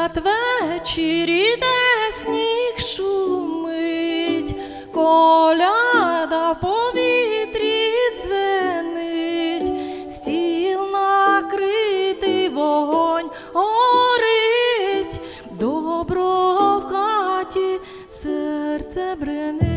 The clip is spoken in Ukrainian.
надвечірі де сніг шумить, коляда повітрі дзвенить, стіл накритий вогонь горить, добро в хаті серце бренить.